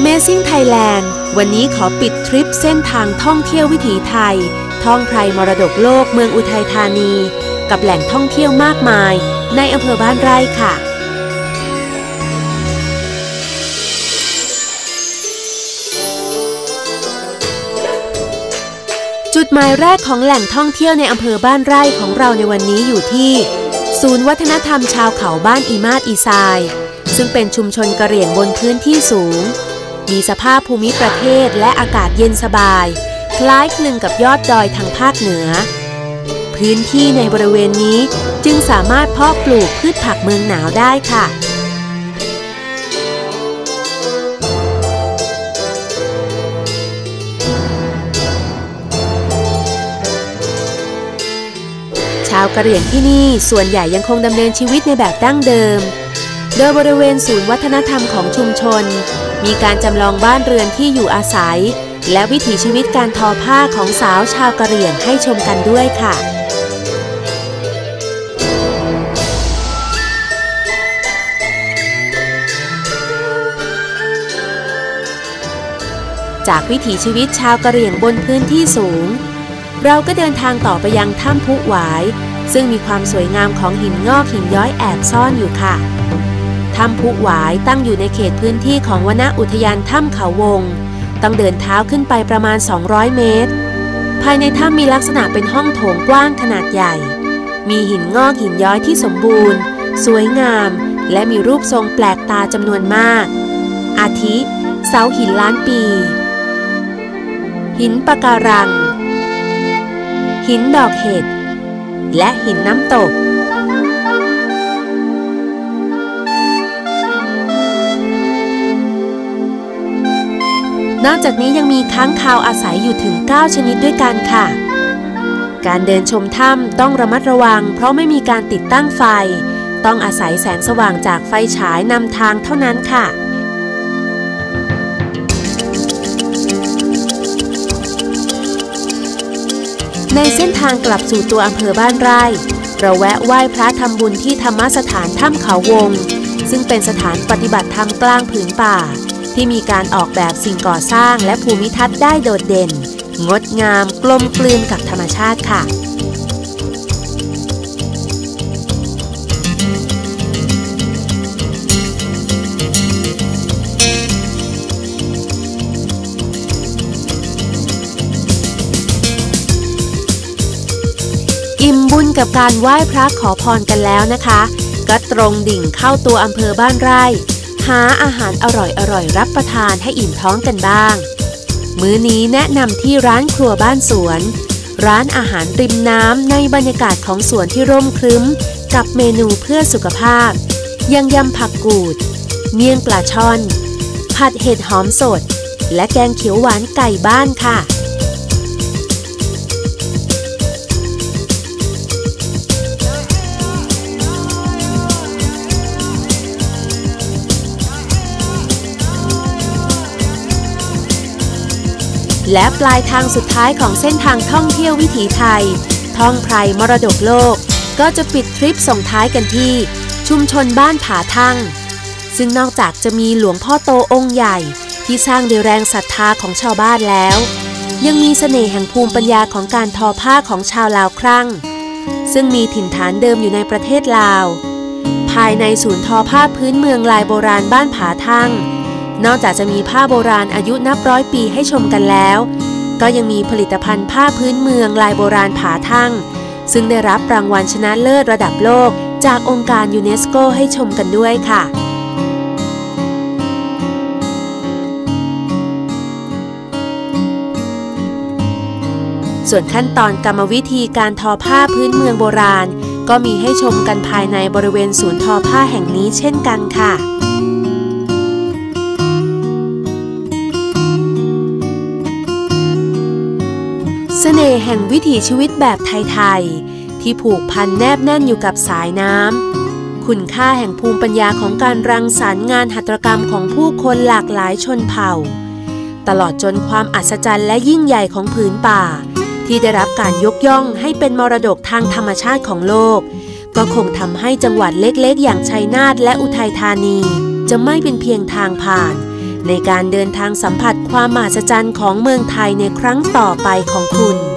Amazing Thailand วันนี้ขอปิดทริปเส้นทางท่องเที่ยววิถีไทย ท่องไพรมรดกโลกเมืองอุทัยธานี กับแหล่งท่องเที่ยวมากมาย ในอำเภอบ้านไร่ค่ะ จุดหมายแรกของแหล่งท่องเที่ยวในอำเภอบ้านไร่ของเราในวันนี้อยู่ที่ ศูนย์วัฒนธรรมชาวเขาบ้านอีมาดอีซายซึ่งเป็นชุมชนกระเหรี่ยงบนพื้นที่สูง มีสภาพภูมิประเทศและอากาศเย็นสบาย คล้ายคลึงกับยอดดอยทางภาคเหนือ พื้นที่ในบริเวณนี้จึงสามารถเพาะปลูกพืชผักเมืองหนาวได้ค่ะชาวกะเหรี่ยงที่นี่ส่วนใหญ่ยังคงดำเนินชีวิตในแบบดั้งเดิม โดยบริเวณศูนย์วัฒนธรรมของชุมชน มีการจำลองบ้านเรือนที่อยู่อาศัย และวิถีชีวิตการทอผ้าของสาวชาวกะเหรี่ยงให้ชมกันด้วยค่ะจากวิถีชีวิตชาวกะเหรี่ยงบนพื้นที่สูง เราก็เดินทางต่อไปยังถ้ำพุหวาย ซึ่งมีความสวยงามของหินงอกหินย้อยแอบซ่อนอยู่ค่ะ ถ้ำพุหวายตั้งอยู่ในเขตพื้นที่ของวนอุทยานถ้ำเขาวง ต้องเดินเท้าขึ้นไปประมาณ 200 เมตร ภายในถ้ำมีลักษณะเป็นห้องโถงกว้างขนาดใหญ่ มีหินงอกหินย้อยที่สมบูรณ์ สวยงาม และมีรูปทรงแปลกตาจำนวนมาก อาทิ เสาหินล้านปี หินปะการัง หินดอกเห็ด และหินน้ำตก นอกจากนี้ยังมีค้างคาวอาศัยอยู่ถึง 9 ชนิดด้วยกันค่ะ การเดินชมถ้ำต้องระมัดระวัง เพราะไม่มีการติดตั้งไฟ ต้องอาศัยแสงสว่างจากไฟฉายนำทางเท่านั้นค่ะในเส้นทางกลับสู่ตัวอำเภอบ้านไร่ เราแวะไหว้พระทำบุญที่ธรรมสถานถ้ำเขาวง ซึ่งเป็นสถานปฏิบัติธรรมกลางผืนป่า ที่มีการออกแบบสิ่งก่อสร้างและภูมิทัศน์ได้โดดเด่น งดงามกลมกลืนกับธรรมชาติค่ะอิ่มบุญกับการไหว้พระขอพรกันแล้วนะคะ ก็ตรงดิ่งเข้าตัวอำเภอบ้านไร่ หาอาหารอร่อยๆรับประทานให้อิ่มท้องกันบ้าง มื้อนี้แนะนำที่ร้านครัวบ้านสวน ร้านอาหารริมน้ำในบรรยากาศของสวนที่ร่มครึ้ม กับเมนูเพื่อสุขภาพ ยังยำผักกูด เมี่ยงปลาช่อน ผัดเห็ดหอมสด และแกงเขียวหวานไก่บ้านค่ะ และปลายทางสุดท้ายของเส้นทางท่องเที่ยววิถีไทย ท่องไพรมรดกโลก ก็จะปิดทริปส่งท้ายกันที่ ชุมชนบ้านผาทั่งซึ่งนอกจากจะมีหลวงพ่อโตองค์ใหญ่ ที่สร้างด้วยแรงศรัทธาของชาวบ้านแล้ว ยังมีเสน่ห์แห่งภูมิปัญญาของการทอผ้าของชาวลาวครั่ง ซึ่งมีถิ่นฐานเดิมอยู่ในประเทศลาว ภายในศูนย์ทอผ้าพื้นเมืองลายโบราณบ้านผาทั่ง นอกจากจะมีผ้าโบราณอายุนับร้อยปีให้ชมกันแล้ว ก็ยังมีผลิตภัณฑ์ผ้าพื้นเมืองลายโบราณผาทั่ง ซึ่งได้รับรางวัลชนะเลิศระดับโลก จากองค์การยูเนสโกให้ชมกันด้วยค่ะส่วนขั้นตอนกรรมวิธีการทอผ้าพื้นเมืองโบราณ ก็มีให้ชมกันภายในบริเวณศูนย์ทอผ้าแห่งนี้เช่นกันค่ะ เสน่ห์แห่งวิถีชีวิตแบบไทยๆ ที่ผูกพันแนบแน่นอยู่กับสายน้ำ คุณค่าแห่งภูมิปัญญาของการรังสรรค์งานหัตถกรรมของผู้คนหลากหลายชนเผ่า ตลอดจนความอัศจรรย์และยิ่งใหญ่ของผืนป่า ที่ได้รับการยกย่องให้เป็นมรดกทางธรรมชาติของโลก ก็คงทำให้จังหวัดเล็กๆ อย่างชัยนาทและอุทัยธานี จะไม่เป็นเพียงทางผ่าน ในการเดินทางสัมผัสความมหัศจรรย์ของเมืองไทยในครั้งต่อไปของคุณ